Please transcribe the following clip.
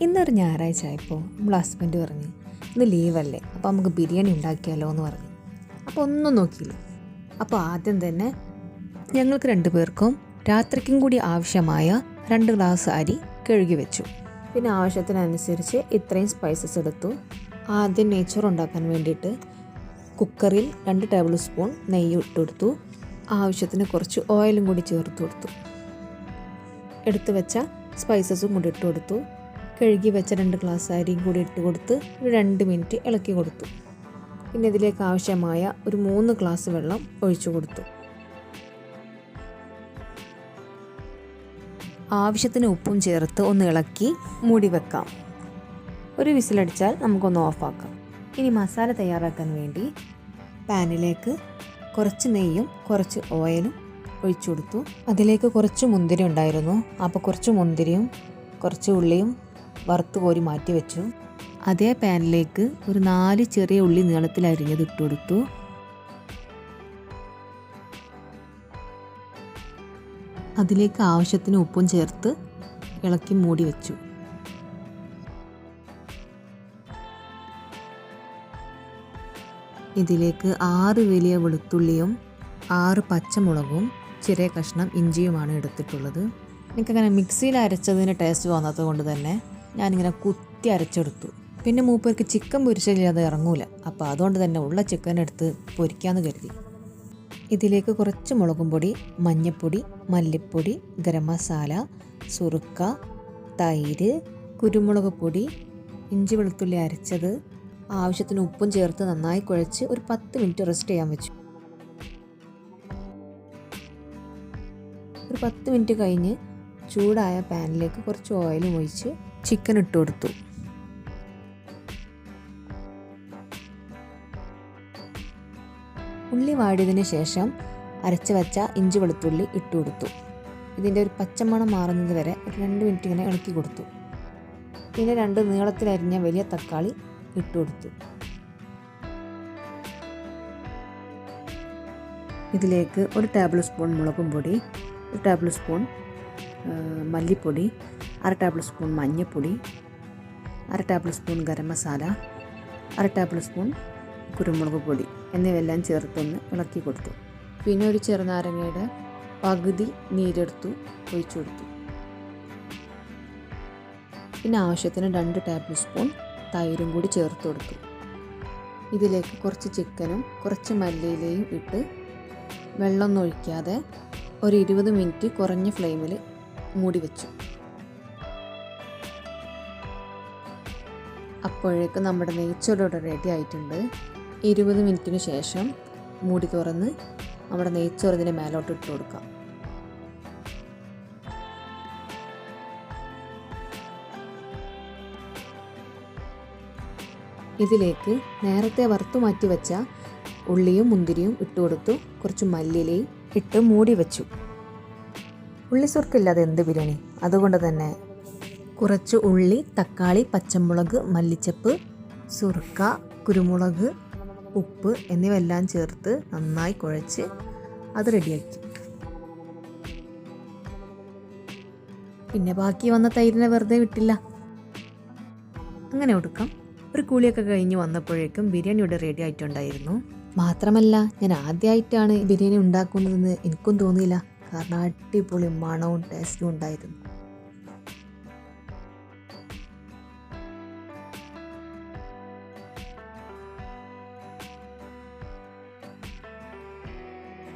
ഇന്നൊരു ഞായറാഴ്ച ആയപ്പോൾ നമ്മൾ ഹസ്ബൻഡ് പറഞ്ഞു ഇന്ന് ലീവല്ലേ അപ്പോൾ നമുക്ക് ബിരിയാണി ഉണ്ടാക്കിയാലോ എന്ന് പറഞ്ഞു. അപ്പോൾ ഒന്നും നോക്കിയില്ല. അപ്പോൾ ആദ്യം തന്നെ ഞങ്ങൾക്ക് രണ്ടു പേർക്കും രാത്രിക്കും കൂടി ആവശ്യമായ രണ്ട് ഗ്ലാസ് അരി കഴുകി വെച്ചു. പിന്നെ ആവശ്യത്തിനനുസരിച്ച് ഇത്രയും സ്പൈസസ് എടുത്തു. ആദ്യം നെയ്ച്ചോറ് ഉണ്ടാക്കാൻ വേണ്ടിയിട്ട് കുക്കറിൽ രണ്ട് ടേബിൾ സ്പൂൺ നെയ്യ് ഇട്ട് കൊടുത്തു. ആവശ്യത്തിന് കുറച്ച് ഓയിലും കൂടി ചേർത്ത് കൊടുത്തു. എടുത്തു വെച്ച സ്പൈസസും കൂടി ഇട്ട് കൊടുത്തു. കഴുകി വെച്ച രണ്ട് ഗ്ലാസ് അരിയും കൂടി ഇട്ട് കൊടുത്ത് ഒരു രണ്ട് മിനിറ്റ് ഇളക്കി കൊടുത്തു. പിന്നെ ഇതിലേക്ക് ആവശ്യമായ ഒരു മൂന്ന് ഗ്ലാസ് വെള്ളം ഒഴിച്ചു കൊടുത്തു. ആവശ്യത്തിന് ഉപ്പും ചേർത്ത് ഒന്ന് ഇളക്കി മൂടി വെക്കാം. ഒരു വിസിലടിച്ചാൽ നമുക്കൊന്ന് ഓഫാക്കാം ഇനി മസാല തയ്യാറാക്കാൻ വേണ്ടി പാനിലേക്ക് കുറച്ച് നെയ്യും കുറച്ച് ഓയിലും ഒഴിച്ചു കൊടുത്തു. അതിലേക്ക് കുറച്ച് മുന്തിരി ഉണ്ടായിരുന്നു. അപ്പോൾ കുറച്ച് മുന്തിരിയും കുറച്ച് ഉള്ളിയും വറുത്ത് കോരി മാറ്റി വെച്ചു. അതേ പാനിലേക്ക് ഒരു നാല് ചെറിയ ഉള്ളി നീളത്തിൽ അരിഞ്ഞത് ഇട്ട് കൊടുത്തു. അതിലേക്ക് ആവശ്യത്തിന് ഉപ്പും ചേർത്ത് ഇളക്കി മൂടി വെച്ചു. ഇതിലേക്ക് ആറ് വലിയ വെളുത്തുള്ളിയും ആറ് പച്ചമുളകും ചെറിയ കഷ്ണം ഇഞ്ചിയുമാണ് എടുത്തിട്ടുള്ളത്. എനിക്കങ്ങനെ മിക്സിയിൽ അരച്ചതിന് ടേസ്റ്റ് വന്നത് കൊണ്ട് തന്നെ ഞാനിങ്ങനെ കുത്തി അരച്ചെടുത്തു. പിന്നെ മൂപ്പർക്ക് ചിക്കൻ പൊരിച്ചില്ലാതെ ഇറങ്ങൂല. അപ്പോൾ അതുകൊണ്ട് തന്നെ ഉള്ള ചിക്കൻ എടുത്ത് പൊരിക്കാമെന്ന് കരുതി. ഇതിലേക്ക് കുറച്ച് മുളകും പൊടി മഞ്ഞൾപ്പൊടി മല്ലിപ്പൊടി ഗരം മസാല സുറുക്ക തൈര് കുരുമുളക് പൊടി ഇഞ്ചി വെളുത്തുള്ളി അരച്ചത് ആവശ്യത്തിന് ഉപ്പും ചേർത്ത് നന്നായി കുഴച്ച് ഒരു പത്ത് മിനിറ്റ് റെസ്റ്റ് ചെയ്യാൻ വെച്ചു. ഒരു പത്ത് മിനിറ്റ് കഴിഞ്ഞ് ചൂടായ പാനിലേക്ക് കുറച്ച് ഓയിലും ഒഴിച്ച് ചിക്കൻ ഇട്ട് കൊടുത്തു. ഉള്ളി വാടിയതിന് ശേഷം അരച്ച് വച്ച ഇഞ്ചി വെളുത്തുള്ളി ഇട്ട് കൊടുത്തു. ഇതിന്റെ ഒരു പച്ചമണം മാറുന്നത് വരെ ഒരു രണ്ട് മിനിറ്റ് ഇങ്ങനെ ഇളക്കി കൊടുത്തു. പിന്നെ രണ്ട് നീളത്തിലരിഞ്ഞ വലിയ തക്കാളി ഇട്ട് കൊടുത്തു. ഇതിലേക്ക് ഒരു ടേബിൾ സ്പൂൺ മുളകും പൊടി ഒരു ടേബിൾ സ്പൂൺ മല്ലിപ്പൊടി അര ടേബിൾ സ്പൂൺ മഞ്ഞൾപ്പൊടി അര ടേബിൾ സ്പൂൺ ഗരം മസാല അര ടേബിൾ സ്പൂൺ കുരുമുളക് പൊടി എന്നിവയെല്ലാം ചേർത്തൊന്ന് ഇളക്കി കൊടുത്തു. പിന്നെ ഒരു ചെറുനാരങ്ങയുടെ പകുതി നീരെടുത്തു ഒഴിച്ചു കൊടുത്തു. പിന്നെ ആവശ്യത്തിന് രണ്ട് ടേബിൾ സ്പൂൺ തൈരും കൂടി ചേർത്ത് കൊടുത്തു. ഇതിലേക്ക് കുറച്ച് ചിക്കനും കുറച്ച് മല്ലിയിലയും ഇട്ട് വെള്ളമൊന്നും ഒഴിക്കാതെ ഒരു ഇരുപത് മിനിറ്റ് കുറഞ്ഞ ഫ്ലെയിമിൽ മൂടി വെച്ചു. അപ്പോഴേക്കും നമ്മുടെ നെയ്ച്ചോറിവിടെ റെഡി ആയിട്ടുണ്ട്. ഇരുപത് മിനിറ്റിന് ശേഷം മൂടി തുറന്ന് നമ്മുടെ നെയ്ച്ചോറ് ഇതിന്റെ മേലോട്ട് ഇട്ട് കൊടുക്കാം. ഇതിലേക്ക് നേരത്തെ വറുത്തു മാറ്റി വെച്ച ഉള്ളിയും മുന്തിരിയും ഇട്ട് കൊടുത്തു. കുറച്ച് മല്ലിയിലയും ഇട്ട് മൂടി വെച്ചു. ഉള്ളിസുർക്കില്ലാതെ എന്ത് ബിരിയാണി? അതുകൊണ്ട് തന്നെ കുറച്ച് ഉള്ളി തക്കാളി പച്ചമുളക് മല്ലിച്ചപ്പ് സുർക്ക കുരുമുളക് ഉപ്പ് എന്നിവയെല്ലാം ചേർത്ത് നന്നായി കുഴച്ച് അത് റെഡിയാക്കി. പിന്നെ ബാക്കി വന്ന തൈരിനെ വെറുതെ വിട്ടില്ല. അങ്ങനെ കൊടുക്കാം ഒരു കൂളിയൊക്കെ കഴിഞ്ഞ് വന്നപ്പോഴേക്കും ബിരിയാണി ഇവിടെ റെഡി ആയിട്ടുണ്ടായിരുന്നു. മാത്രമല്ല ഞാൻ ആദ്യമായിട്ടാണ് ബിരിയാണി ഉണ്ടാക്കുന്നതെന്ന് എനിക്കും തോന്നിയില്ല. കാരണം അടിപൊളി മണവും ടേസ്റ്റും ഉണ്ടായിരുന്നു.